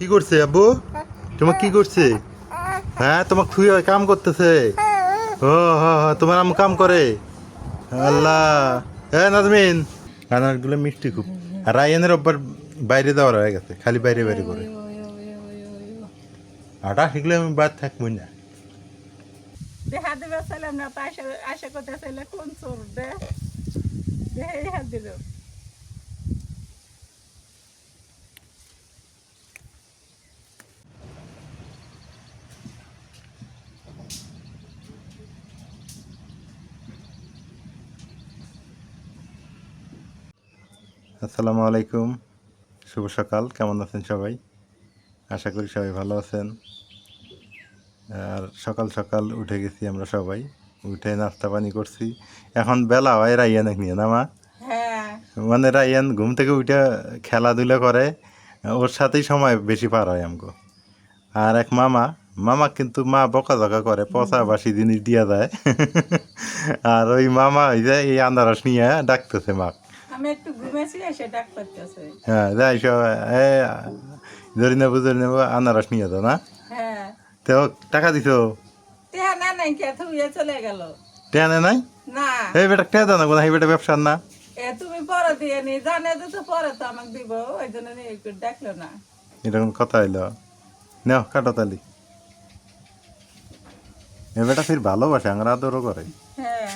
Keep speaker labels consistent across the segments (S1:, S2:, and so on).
S1: কি করছে আব্বু? তোমার কি করছে? হ্যাঁ তোমার থুই কাম করতেছে। ও তোমার আম্মু কাম করে। আল্লাহ। হ্যাঁ নাজমিন। আনারগুলো মিষ্টি খুব। আর রায়ানের অব্বার বাইরে দেওয়ার হয়ে গেছে, খালি বাইরে বাইরে করে। আটা শিখলে আমি বাদ থাকব না।
S2: দেখা দেবে না আশা করতে কোন চোর দেহে দিল।
S1: আসসালামু আলাইকুম। শুভ সকাল। কেমন আছেন সবাই? আশা করি সবাই ভালো আছেন। আর সকাল সকাল উঠে গেছি আমরা সবাই। উঠে নাস্তা পানি করছি। এখন বেলা হয় রাইয়ান নিয়ে না মা?
S2: হ্যাঁ।
S1: মানে রাইয়ান ঘুম থেকে উঠে খেলাধুলা করে। ওর সাথেই সময় বেশি পার হয় আমগো। আর এক মামা মামা কিন্তু মা বকাঝকা করে পচা বাসি জিনিস দিয়া যায় আর ওই মামা ওই যে এই আন্দারাস নিয়ে ডাকতেছে মা
S2: আমি একটু ঘুমেছি এসে ডাক করতেছে
S1: হ্যাঁ যাই সব নেব ধরে নেব আনারস নিয়ে না?
S2: হ্যাঁ।
S1: তো টাকা দিছো?
S2: না নাই কে থুয়ে চলে গেল।
S1: টেনে নাই?
S2: না।
S1: এই বেটা টেয়া দাও না কোনো এই বেটা ব্যবসার না।
S2: এ তুমি পরে দিয়ে নি জানে তো পরে তো আমাকে দিব ওই জন্য নিয়ে একটু ডাকলো না।
S1: এরকম কথা হইল। নাও কাটো তালি। এ বেটা ফির ভালোবাসে আমরা আদরও করে।
S2: হ্যাঁ।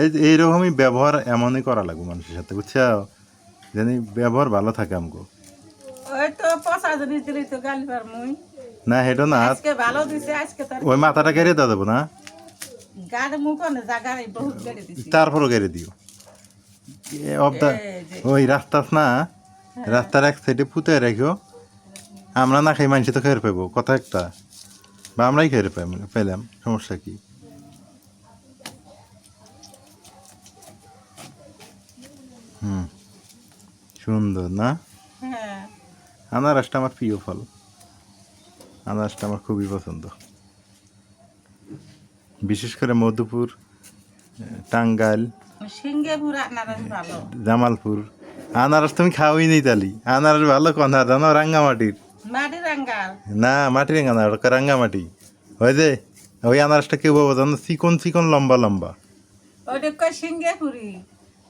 S1: এইরকমই ব্যবহার এমনই করা লাগবে মানুষের সাথে বুঝছ? জানি ব্যবহার ভালো থাকে আমগো। না হেটো না। ওই মাথাটা কেড়ে দেওয়া দেবো না? তারপরও কেড়ে দিও। ওই রাস্তা না রাস্তার এক সাইডে পুঁতে রেখো। আমরা না খাই মানুষ তো খেয়ে পাবো কথা একটা। বা আমরাই খেয়ে পাই- পেলাম সমস্যা কি? হুম। সুন্দর না?
S2: হ্যাঁ।
S1: আনারসটা আমার প্রিয় ফল। আনারসটা আমার খুবই পছন্দ। বিশেষ করে মধুপুর টাঙ্গাইল
S2: সিঙ্গেপুর আনারস ভালো।
S1: জামালপুর। আনারস তুমি খাওয়াই নেই তালি। আনারস ভালো কনা জানো রাঙ্গামাটির?
S2: মাটি রাঙ্গাল
S1: না রাঙ্গামাটি। ওই যে ওই আনারসটা কেউ বাবা জানো? চিকন চিকন লম্বা লম্বা।
S2: সিঙ্গেপুরি?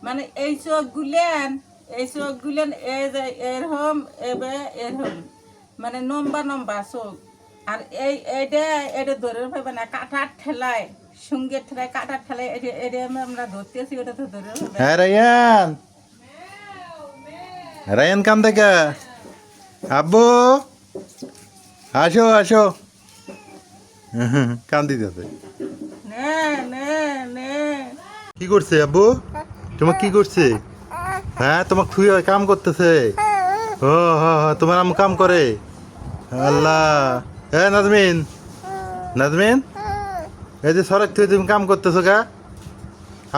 S2: মানে এই চোখ গুলেন এই চোখ গুলেন এরকম এবে এরকম মানে নম্বা নম্বা চোখ। আর এই এইটা এটা ধরে পাবে না কাটার ঠেলায় সঙ্গে ঠেলায় কাটার ঠেলায় এটা এটা আমরা ধরতেছি ওটা তো ধরে পাবে
S1: হ্যাঁ রায়ান। রায়ান কান থেকে। আব্বু আসো আসো। কান দিতেছে
S2: নে নে নে।
S1: কি করছে আব্বু? তোমার কি করছে? হ্যাঁ তোমার থুই কাম করতেছে। ও হ তোমার আম কাম করে। আল্লাহ। হ্যাঁ নাজমিন। নাজমিন? এই যে সড়ক থেকে তুমি কাম করতেছো গা।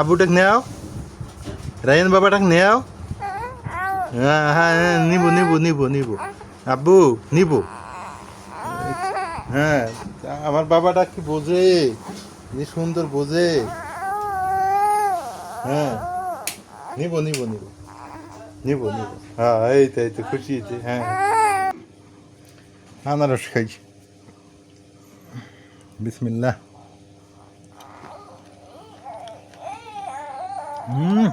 S1: আব্বুটাক নেও রায়ন বাবাটাক নেও হ্যাঁ হ্যাঁ হ্যাঁ, নিবো নিবো নিবো নিবো। আব্বু নিবো। হ্যাঁ আমার বাবাটা কি বোঝে? কি সুন্দর বোঝে? হ্যাঁ। নিব নিব নিব। নিব নিব। হ্যাঁ এই তো এই তো, খুশি হ্যাঁ। আনারস খাই বিসমিল্লাহ। হুম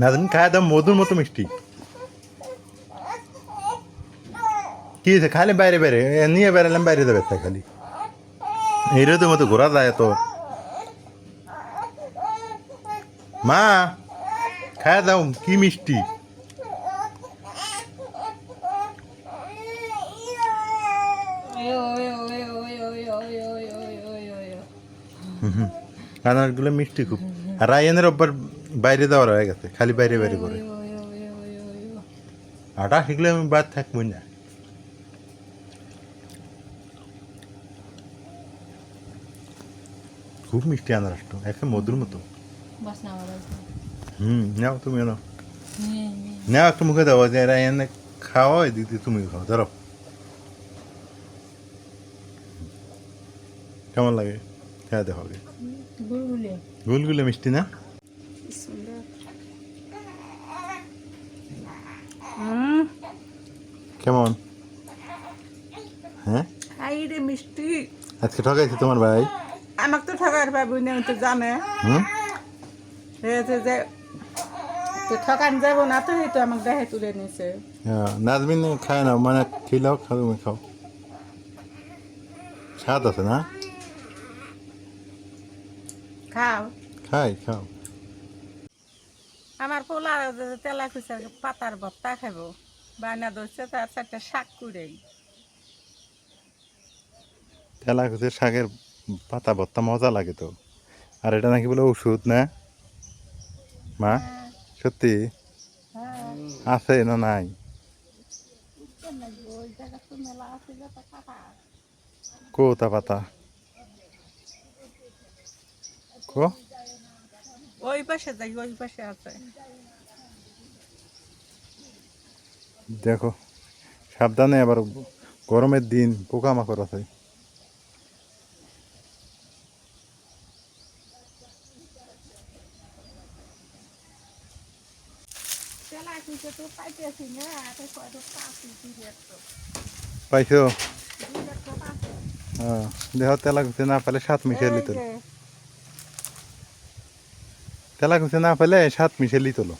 S1: নাদিন খায় দাম মধুর মতো মিষ্টি। কি হয়েছে? খালি বাইরে বাইরে? নিয়ে বেড়ালাম বাইরে দেবে তাই খালি। এইরকম মতো ঘোরা যায় তো। মা খায় দাও কি মিষ্টি? আনারগুলো মিষ্টি খুব। আর রায়ানের অব্বার বাইরে দেওয়ার হয়ে গেছে খালি বাইরে বাইরে করে। আটা শিখলে আমি বাদ থাকব না। খুব মিষ্টি আনারসটা একটা মধুর মতো। হুম নাও তুমি নাও নাও একটু মুখে দাও যে রায়ান খাওয়া দিদি তুমি খাও ধরো কেমন লাগে খেয়ে দেখো গুলগুলে মিষ্টি না কেমন হ্যাঁ
S2: রে মিষ্টি
S1: আজকে ঠকাইছে তোমার ভাই
S2: আমাকে তো ঠকার পাবি না তো জানে
S1: হুম
S2: যে তো ঠকান যাব না তো তো আমাকে দেখে তুলে নিছে।
S1: হ্যাঁ, নাজমিন খায় না মানে খেলাও খাও তুমি খাও। স্বাদ আছে না?
S2: খাও।
S1: খাই খাও।
S2: আমার পোলা তেলা খুঁচার পাতার ভত্তা খাব বায়না ধরছে তার চারটা শাক করে
S1: তেলা কুচের শাকের পাতা ভর্তা মজা লাগে তো। আর এটা নাকি বলে ওষুধ না? মা? সত্যি? আছে না নাই? কোতা পাতা কো?
S2: ওই পাশে যাই ওই পাশে আছে।
S1: দেখো সাবধানে আবার গরমের দিন পোকামাকড় আছে
S2: তেলা খুঁজে তো পাইতেছি না তো কয়টা পাচ্ছি দুই তো
S1: পাইছো? হ্যাঁ দেহ তেলা কুচে না পেলে সাত মিশালি তোলো। তেলা কুচে না পেলে সাত মিশালি তোলো।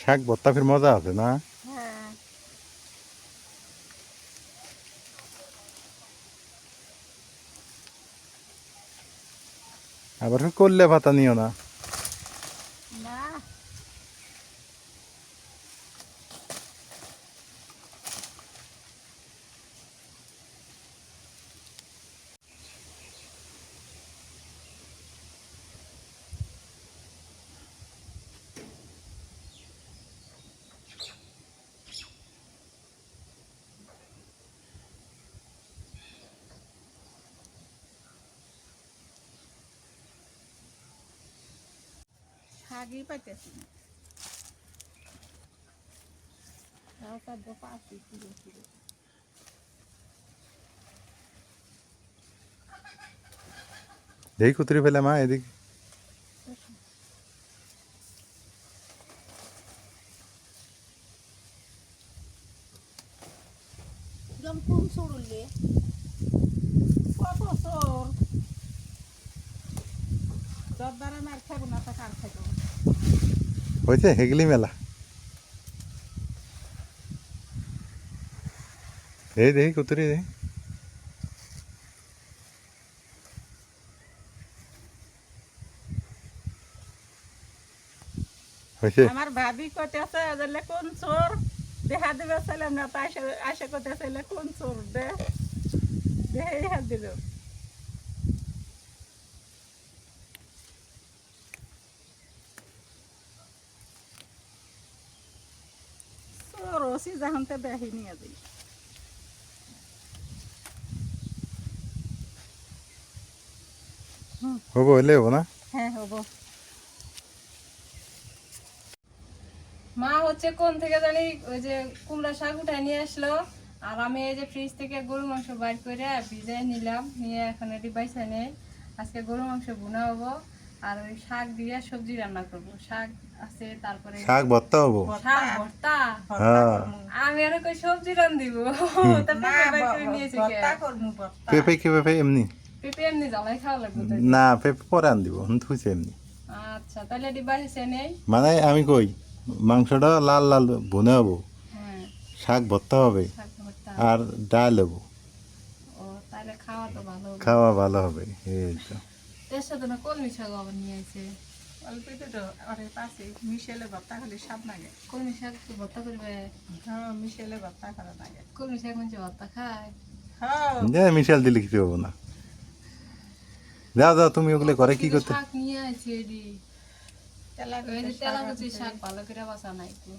S1: শাক ভর্তা ফির মজা আছে না?
S2: হ্যাঁ।
S1: আবার করলে পাতা নিও না।
S2: শাকই পাইতেছি না তাও তার দো পাচ্ছি কিলো কিলো
S1: দেখি কুতুরি ফেলে মা এদিক
S2: একদম কোন চড়লে কত চোর জর্দারে মার খাব না তা কার খাব
S1: হয়েছে হেগলি মেলা এই দেখি কুতুরি দেখি হয়েছে
S2: আমার ভাবি কইতেছে যে কোন চোর দেখা দিবে ছিলাম না তা আসে আসে কইতেছে কোন চোর দে দেহে হাত দিল ওসি দেখি নিয়ে যাই
S1: হব হইলে হব না?
S2: হ্যাঁ হব।
S3: মা হচ্ছে কোন থেকে জানি ওই যে কুমড়া শাক উঠায় নিয়ে আসলো আর আমি এই যে ফ্রিজ থেকে গরু মাংস বাইর করে ভিজাই নিলাম নিয়ে এখন এটি বাইসা নেই। আজকে গরু মাংস ভুনা হব। আর ওই শাক দিয়ে সবজি রান্না করব। শাক আছে তারপরে
S1: শাক ভর্তা হব?
S3: শাক? ভর্তা।
S1: হ্যাঁ।
S3: আমি আর কই সবজি রান দিব পেঁপে কে?
S1: পেঁপে? এমনি?
S3: পেঁপে এমনি জ্বালাই খাওয়া লাগবে
S1: না পেঁপে পরে আন দিব থুইছে এমনি।
S3: আচ্ছা তাহলে এটি বাইসে নেই
S1: মানে আমি কই মাংসটা লাল লাল ভুনে হব।
S3: হ্যাঁ।
S1: শাক ভর্তা হবে। আর ডাল হব।
S3: তাহলে খাওয়া তো ভালো হবে।
S1: খাওয়া ভালো হবে এই তো।
S3: এর সাথে না কলমি শাক আবার নিয়ে আসে
S2: অল্প একটু আরে পাশে মিশেলে ভর্তা খালি স্বাদ লাগে।
S3: কলমি শাক তো ভর্তা করবে।
S2: হ্যাঁ মিশেলে ভর্তা করা লাগে।
S3: কলমি শাক মানুষ ভর্তা খায়।
S2: হ্যাঁ।
S1: মিশাল দিলে কিছু হব না। যাও যাও তুমি ওগুলো করে কি করতে?
S3: শাক নিয়ে আসি এডি।
S2: তেলা
S3: তেলা শাক ভালো করে বাসা নাই তো।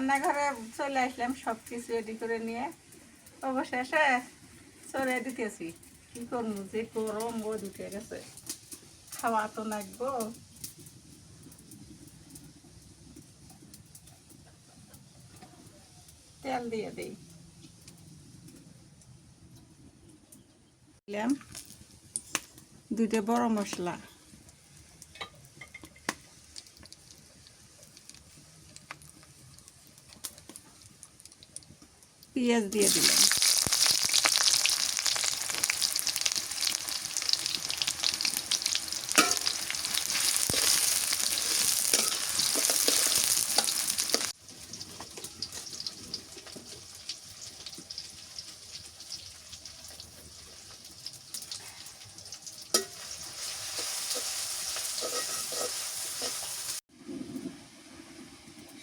S2: রান্নাঘরে চলে আসলাম সব কিছু রেডি করে নিয়ে। অবশেষে চলে দিতেছি। কি করব, যে গরম উঠে গেছে। খাওয়া তো লাগবো। তেল দিয়ে দিই। দুইটা বড় মশলা। পেঁয়াজ দিয়ে দিলাম।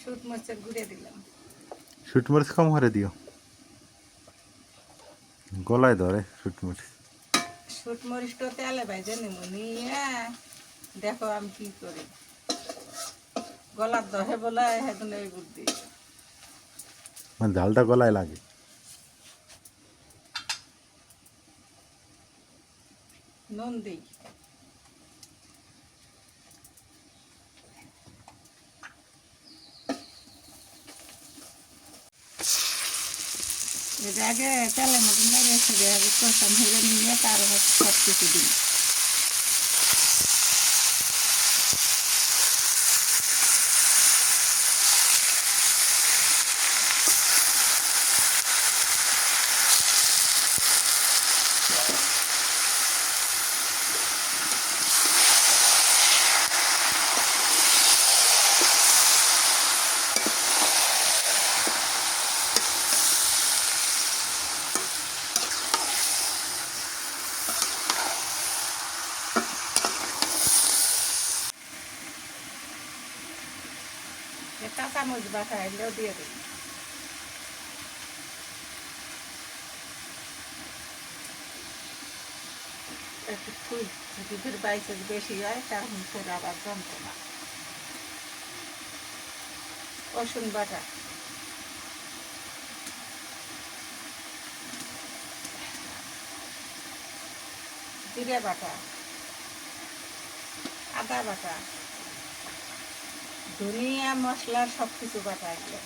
S2: শুট মরিচের গুঁড়ে দিলাম।
S1: শুট মরিচ কম করে দিও। গলায় ধরে শুট মরিচ
S2: তো তেলে ভাইজে নিব নিয়ে দেখো আমি কি করি। গলার দহে বলে হেদুন এই বুদ্ধি
S1: মানে ঝালটা গলায় লাগে।
S2: নুন দিই। আগে তেলের মতন মেরে দেবে কষান হয়ে নিয়ে তার সব কিছু দিই এ কাঁচামরিচ বাটা এলেও দিয়ে দিই একটু ফুল দুধের বাইসে বেশি হয় তার মুখের আবার যন্ত্রণা রসুন বাটা। জিরে বাটা। আদা বাটা। ধনিয়া মশলা সব কিছু বাটা আছে।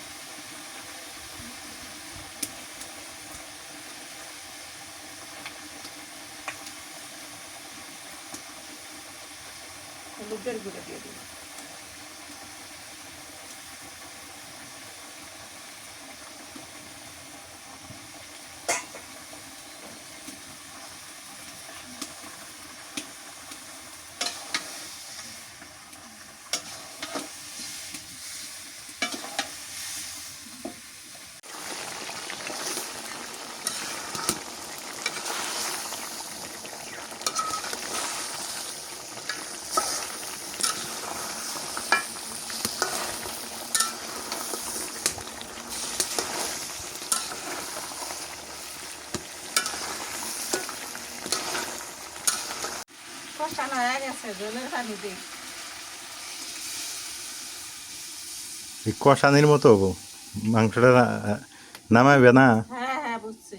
S2: হলুদের গুঁড়ো দিয়ে দিই হয়ে গেছে জলের
S1: কষানির মতো মাংসটা না- নামাবে না?
S2: হ্যাঁ হ্যাঁ বুঝছি।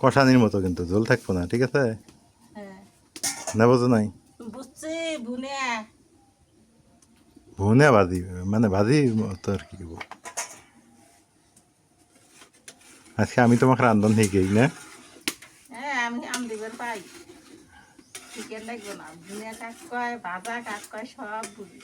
S1: কষানির মতো কিন্তু জল থাকব না ঠিক আছে?
S2: হ্যাঁ।
S1: না বোঝো নাই?
S2: বুঝছি বুনে
S1: ভুনে ভাজি মানে ভাজি মতো আর কি আজকে আমি তোমাকে রান্ধন শিখেই না
S2: হ্যাঁ আমি আম দিবার পাই চিকেন লাগবে না দুনিয়া কাক কয় ভাজা কাক কয় সব বুঝি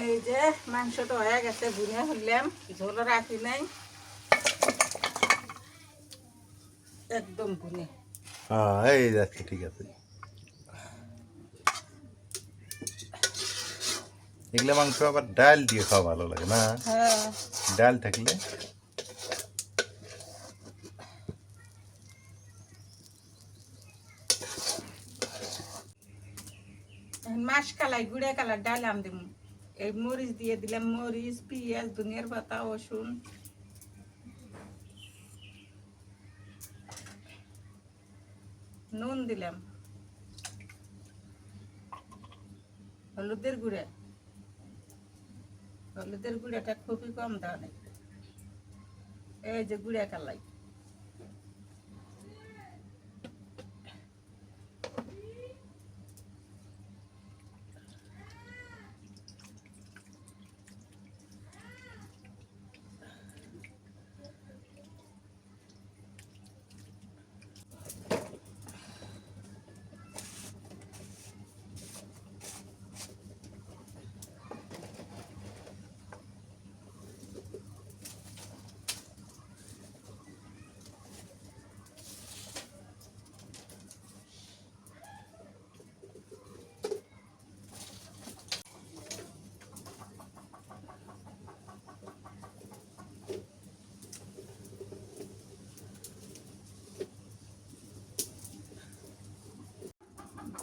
S2: এই যে মাংসটা হয়ে গেছে ভুনে হইলাম ঝোল রাখি নাই। একদম ভুনে
S1: হ্যাঁ এই যাচ্ছে ঠিক আছে। এগুলো মাংস আবার ডাল দিয়ে খাওয়া ভালো লাগে না?
S2: হ্যাঁ।
S1: ডাল থাকলে?
S2: মাছ কালাই গুড়ে কালাই ডালাম দিম। এই মরিচ দিয়ে দিলাম, মরিচ, পেঁয়াজ, ধনিয়ার পাতা, রসুন। নুন দিলাম। হলুদের গুঁড়ে। হলুদের গুঁড়াটা খুবই কম দেওয়া এই যে গুঁড়ে কালাই।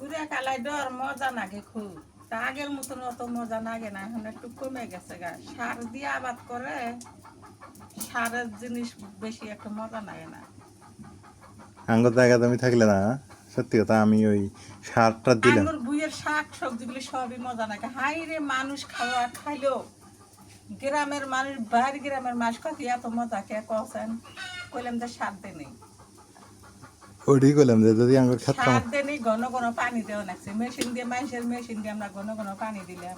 S2: ঘুরে কালাই ডর মজা লাগে খুব। তা আগের মতন অত মজা লাগে না এখন একটু কমে গেছে গা। সার দিয়ে আবাদ করে সারের জিনিস বেশি একটা মজা লাগে না।
S1: জায়গা তুমি থাকলে না সত্যি কথা আমি ওই সারটা দিলাম।
S2: আঙ্গুর বুয়ের শাক সবজিগুলি সবই মজা লাগে হাই রে মানুষ খাওয়া খাইলো গ্রামের মানুষ বাইরে গ্রামের মানুষ কাছে এত মজা কে কছেন কইলাম যে সার দেনি
S1: ওটাই করলাম যে যদি আঙ্গুর খাতাম
S2: ঘন ঘন পানি দেওয়া লাগছে। মেশিন দিয়ে মানুষের মেশিন দিয়ে আমরা ঘন ঘন পানি দিলাম।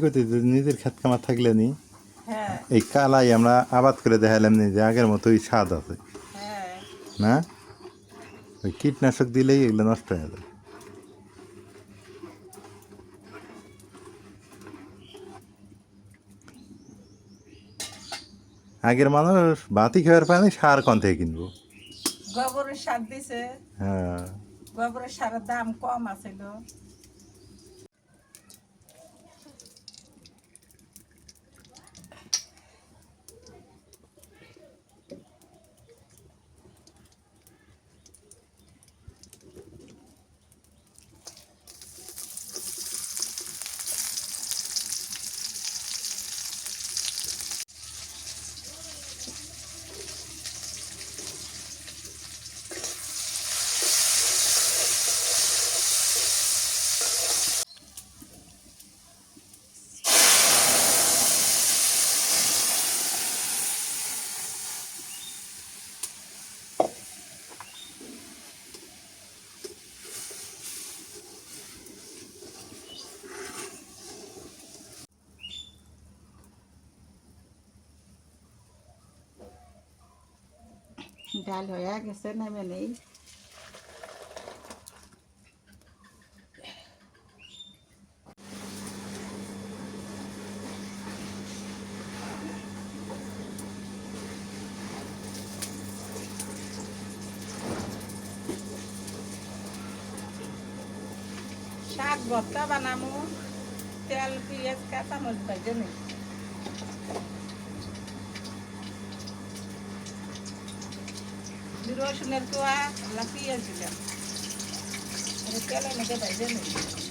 S1: করতে যদি নিজের খেত কামার থাকলে নি
S2: হ্যাঁ।
S1: এই কালাই আমরা আবাদ করে দেখালাম নি যে আগের মতোই স্বাদ আছে।
S2: হ্যাঁ।
S1: না? ওই কীটনাশক দিলেই এগুলো নষ্ট হয়ে যায়। আগের মানুষ বাতি খাওয়ার পানি সার কন থেকে কিনবো?
S2: গোবরের সার দিছে।
S1: হ্যাঁ।
S2: গোবরের সারের দাম কম আছিল। ডাল হয়ে গেছে নেমে নেই। শাক ভর্তা বানামু। তেল পেঁয়াজ কাঁচা মরিচ ভাজে নেই। রসুনের কোয়া আমরা পেঁয়াজ দিলাম এটা তেলে মেখে ভাজে নেই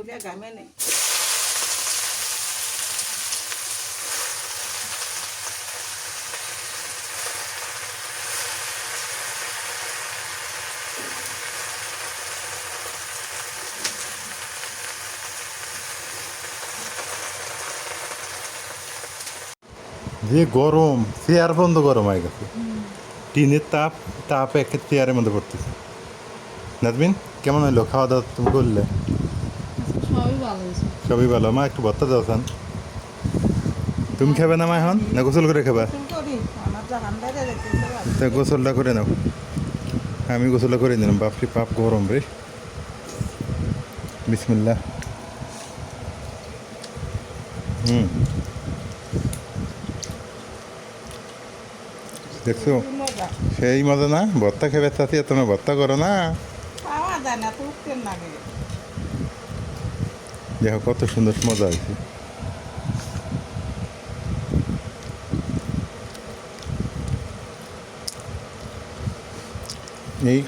S2: করে গামে
S1: যে গরম চেয়ার বন্ধ গরম হয়ে গেছে। টিনের তাপ তাপ একে চেয়ারের মধ্যে পড়তেছে। নাজমিন, কেমন হইল খাওয়া দাওয়া তুমি করলে?
S3: সবই ভালো
S1: মা, একটু ভত্তা দাও, খান। তুমি খাবে না, মা, এখন? না, গোসল করে খাবা?
S2: তো
S1: গোসলটা করে নাও। আমি গোসলটা করে নিলাম। বাপরি, পাপ গরম রে। বিসমিল্লা হুম। দেখছ? সেই মজা না? ভর্তা খেবে চাচি তোমরা ভর্তা করো না
S2: খাওয়া যায় না তো উঠতে লাগে
S1: দেখো কত সুন্দর মজা হয়েছে। এই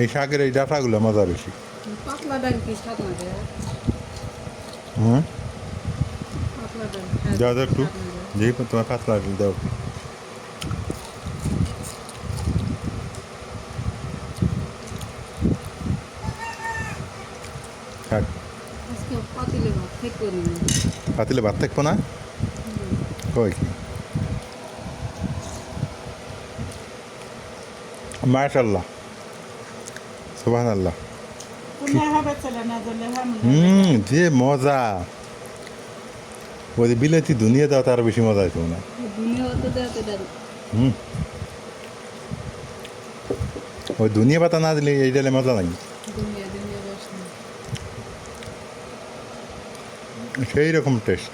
S1: এই শাকের এই ডাটাগুলো মজা বেশি। হুম? দাও দাও একটু। যেই তোমার পাতলা আছে, দাও থাক
S3: আজকে পাতিলে ভাত
S1: থাকব না? কই? কি মাশাল্লাহ সুবহান আল্লাহ
S2: আমি
S1: হুম যে মজা। ওই বিলেতি দুনিয়া দাও তার বেশি মজা হইতো না। হুম। ওই দুনিয়া পাতা না দিলে এই ডালে মজা নাই
S3: দুনিয়া দুনিয়া বস না
S1: সেই রকম টেস্ট।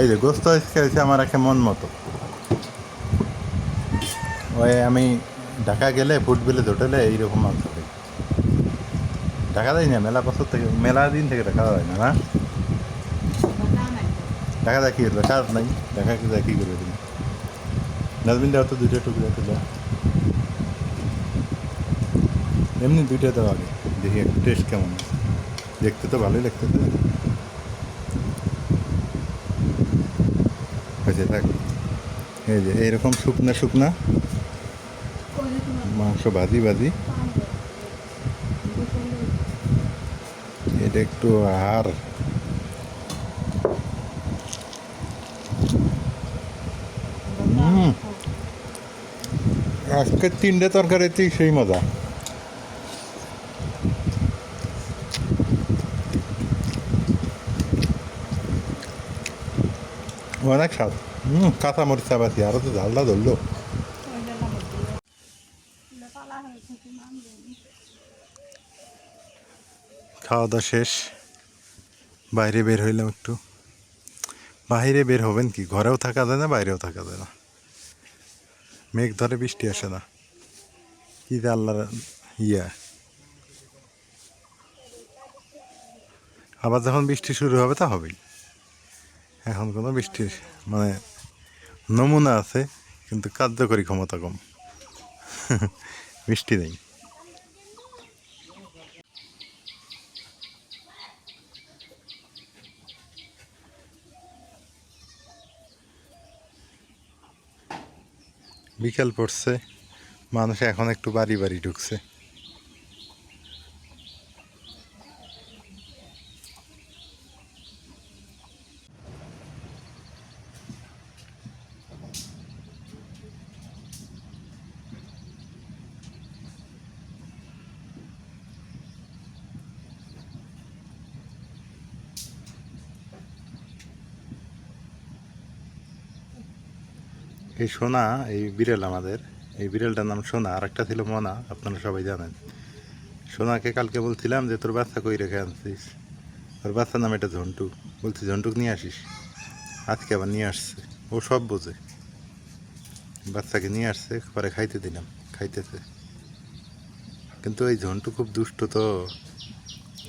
S1: এই যে গোস্ত খেয়েছে আমার একে মন মতো। ওই আমি ঢাকা গেলে ফুড ভিলেজ হোটেলে এইরকম মাংস খাই। ঢাকা দেয় না, মেলা বছর থেকে, মেলা দিন থেকে ঢাকা দেয় না না? ঢাকা দেয় কি করবে? কাজ নাই, ঢাকা দেয় কি করবে তুমি? নাজমিন দেওয়া তো দুইটা টুকরা তুলে এমনি দুইটা দেওয়া আগে, দেখি একটু টেস্ট কেমন। দেখতে তো ভালোই লাগতেছে হয়েছে থাক এই যে এইরকম শুকনা শুকনা মাংস ভাজি ভাজি এটা একটু আর। আজকে তিনটে তরকারিতেই সেই মজা। অনেক স্বাদ হুম কাঁচা মরিচ চাবাছি আরও তো ঝালটা ধরলো। খাওয়া দাওয়া শেষ। বাইরে বের হইলাম একটু। বাইরে বের হবেন কি? ঘরেও থাকা যায় না, বাইরেও থাকা যায় না। মেঘ ধরে বৃষ্টি আসে না। কি আল্লাহর ইয়া। আবার যখন বৃষ্টি শুরু হবে, তা হবেই। এখন কোনো বৃষ্টির মানে নমুনা আছে, কিন্তু কার্যকরী ক্ষমতা কম। বৃষ্টি নেই। বিকেল পড়ছে, মানুষ এখন একটু বাড়ি বাড়ি ঢুকছে। সোনা, এই বিড়াল আমাদের। এই বিড়ালটার নাম সোনা আর একটা ছিল মনা, আপনারা সবাই জানেন। সোনাকে কালকে বলছিলাম যে, তোর বাচ্চা কই রেখে আনছিস? ওর বাচ্চার নাম এটা ঝন্টু। বলছি, ঝন্টুক নিয়ে আসিস? আজকে আবার নিয়ে আসছে। ও সব বোঝে। বাচ্চাকে নিয়ে আসছে, পরে খাইতে দিলাম, খাইতেছে। কিন্তু এই ঝন্টু খুব দুষ্ট তো।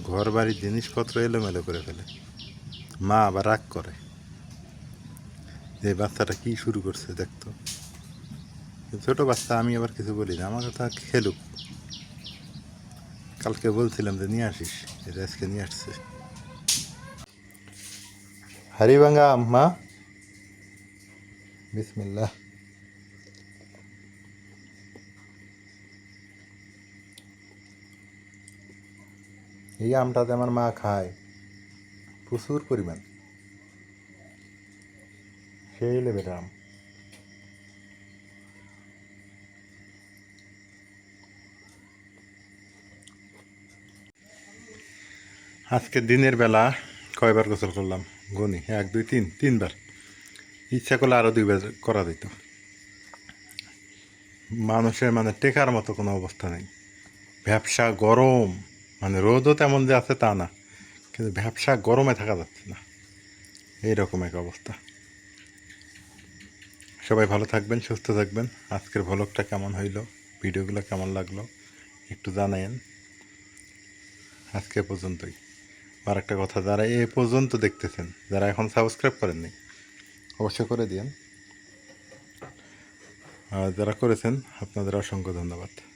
S1: ঘর বাড়ির জিনিসপত্র এলোমেলো করে ফেলে। মা আবার রাগ করে। যে বাচ্চাটা কি শুরু করছে, দেখতো। ছোট বাচ্চা, আমি আবার কিছু বলি না, আমার কথা খেলুক। কালকে বলছিলাম যে নিয়ে আসিস এটা আজকে নিয়ে আসছে। হারিবাঙ্গা মা বিসমিল্লাহ। এই আমটাতে আমার মা খায় প্রচুর পরিমাণ। সেই লেভেল আম আজকে দিনের বেলা কয়বার গোসল করলাম? গনি, এক, দুই, তিন, তিনবার। ইচ্ছা করলে আরও দুইবার করা দিত মানুষের মানে টেকার মতো কোনো অবস্থা নেই। ব্যবসা গরম মানে রোদও তেমন যে আছে তা না, কিন্তু ব্যবসা গরমে থাকা যাচ্ছে না। এইরকম এক অবস্থা। সবাই ভালো থাকবেন, সুস্থ থাকবেন। আজকের ভ্লগটা কেমন হইল, ভিডিওগুলো কেমন লাগল, একটু জানায়েন। আজকে পর্যন্তই। আর একটা কথা, যারা এ পর্যন্ত দেখতেছেন, যারা এখন সাবস্ক্রাইব করেননি, অবশ্যই করে দিন আর যারা করেছেন, আপনাদের অসংখ্য ধন্যবাদ।